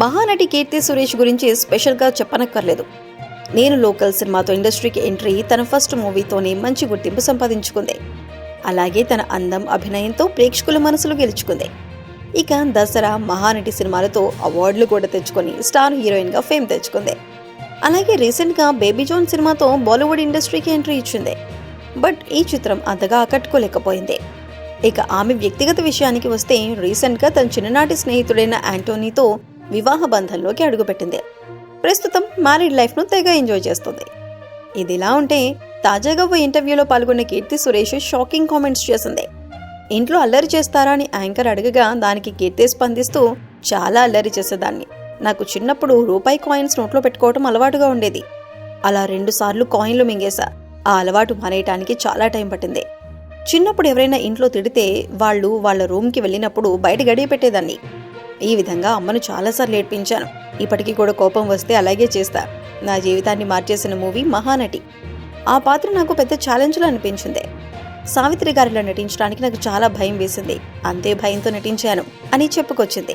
మహానటి కీర్తి సురేష్ గురించి స్పెషల్గా చెప్పనక్కర్లేదు. నేను లోకల్ సినిమాతో ఇండస్ట్రీకి ఎంట్రీ తన ఫస్ట్ మూవీతోనే మంచి గుర్తింపు సంపాదించుకుంది. అలాగే తన అందం అభినయంతో ప్రేక్షకుల మనసులు గెలుచుకుంది. ఇక దసరా మహానటి సినిమాలతో అవార్డులు కూడా తెచ్చుకొని స్టార్ హీరోయిన్గా ఫేమ్ తెచ్చుకుంది. అలాగే రీసెంట్గా బేబీ జాన్ సినిమాతో బాలీవుడ్ ఇండస్ట్రీకి ఎంట్రీ ఇచ్చింది. బట్ ఈ చిత్రం అంతగా ఆకట్టుకోలేకపోయింది. ఇక ఆమె వ్యక్తిగత విషయానికి వస్తే రీసెంట్గా తన చిన్ననాటి స్నేహితుడైన యాంటోనీతో వివాహ బంధంలోకి అడుగుపెట్టింది. ప్రస్తుతం మ్యారీడ్ లైఫ్ను తెగ ఎంజాయ్ చేస్తుంది. ఇదిలా ఉంటే తాజాగా ఓ ఇంటర్వ్యూలో పాల్గొన్న కీర్తి సురేష్ షాకింగ్ కామెంట్స్ చేసింది. ఇంట్లో అల్లరి చేస్తారా అని యాంకర్ అడగగా దానికి కీర్తి స్పందిస్తూ చాలా అల్లరి చేసేదాన్ని. నాకు చిన్నప్పుడు రూపాయి కాయిన్స్ నోట్లో పెట్టుకోవటం అలవాటుగా ఉండేది. అలా రెండుసార్లు కాయిన్లు మింగేశా. ఆ అలవాటు మానేయటానికి చాలా టైం పట్టింది. చిన్నప్పుడు ఎవరైనా ఇంట్లో తిడితే వాళ్ళు వాళ్ళ రూమ్కి వెళ్ళినప్పుడు బయట గడియ పెట్టేదాన్ని. ఈ విధంగా అమ్మను చాలాసార్లు ఏడ్పించాను. ఇప్పటికీ కూడా కోపం వస్తే అలాగే చేస్తా. నా జీవితాన్ని మార్చేసిన మూవీ మహానటి. ఆ పాత్ర నాకు పెద్ద ఛాలెంజ్లో అనిపించింది. సావిత్రి గారిలో నటించడానికి నాకు చాలా భయం వేసింది. అంతే భయంతో నటించాను అని చెప్పుకొచ్చింది.